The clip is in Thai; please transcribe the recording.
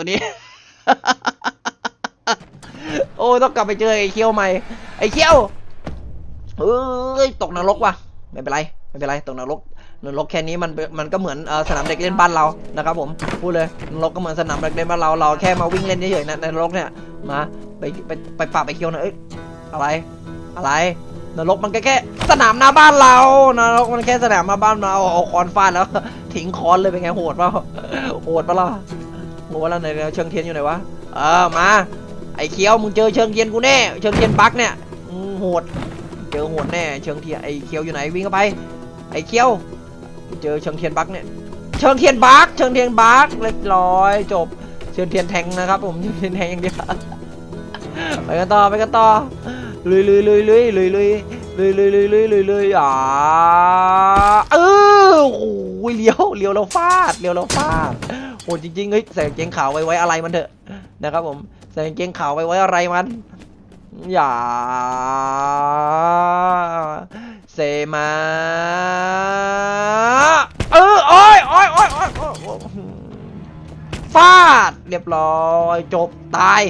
ตัวนี้ โอ้ยต้องกลับไปเจอไอ้เคียวใหม่ ไอ้เคียวเอ้ยตกนรกว่ะไม่เป็นไรไม่เป็นไรตกนรกนรกแค่นี้มันมันก็เหมือนสนามเด็กเล่นบ้านเรานะครับผมพูดเลยนรกก็เหมือนสนามเด็กเล่นบ้านเราเราแค่มาวิ่งเล่นเฉยๆนะในนรกเนี่ยมาไปไปไปปราบไอ้เคียวน่อยเอ้ยอะไรอะไรนรกมันก็แค่สนามหน้าบ้านเรานรกมันแค่สนามหน้าบ้านเราเอาคอนฟาดแล้ว ทิ้งคอนเลยเป็นไงโหดเปล่าโหดปะ ล่ะโหดแล้วไหนเชิงเทียนอยู่ไหนวะเออมา ไอ้เคียวมึงเจอเชิงเทียนกูแน่เชิงเทียนบักเนี่ยโหดเจอโหดแน่เชิงเทียนไอ้เคียวอยู่ไหนวิ่งเข้าไป ไอ้เคียว เจอเชิงเทียนบักเนี่ยเชิงเทียนบักเชิงเทียนบักเรียบร้อยจบเชิงเทียนแทงนะครับ ผมเชิงเทียนแทงอย่างเดียวไปกันต่อไปกันต่อลุยลุยลุยลุยลุยลุยลุยลุยลุยลุยลุยลุยอ่าเอ เลี้ยวเลี้ยวเราฟาดเลี้ยวเราฟาดโหจริงๆเฮ้ยใส่กางเกงขาวไว้ไว้อะไรมันเถอะนะครับผมใส่กางเกงขาวไว้ไว้อะไรมันอย่าเซมาเออโอ้ยโอ้ยโอ้ยโอ้ยโอ้ยฟาดเรียบร้อยจบตาย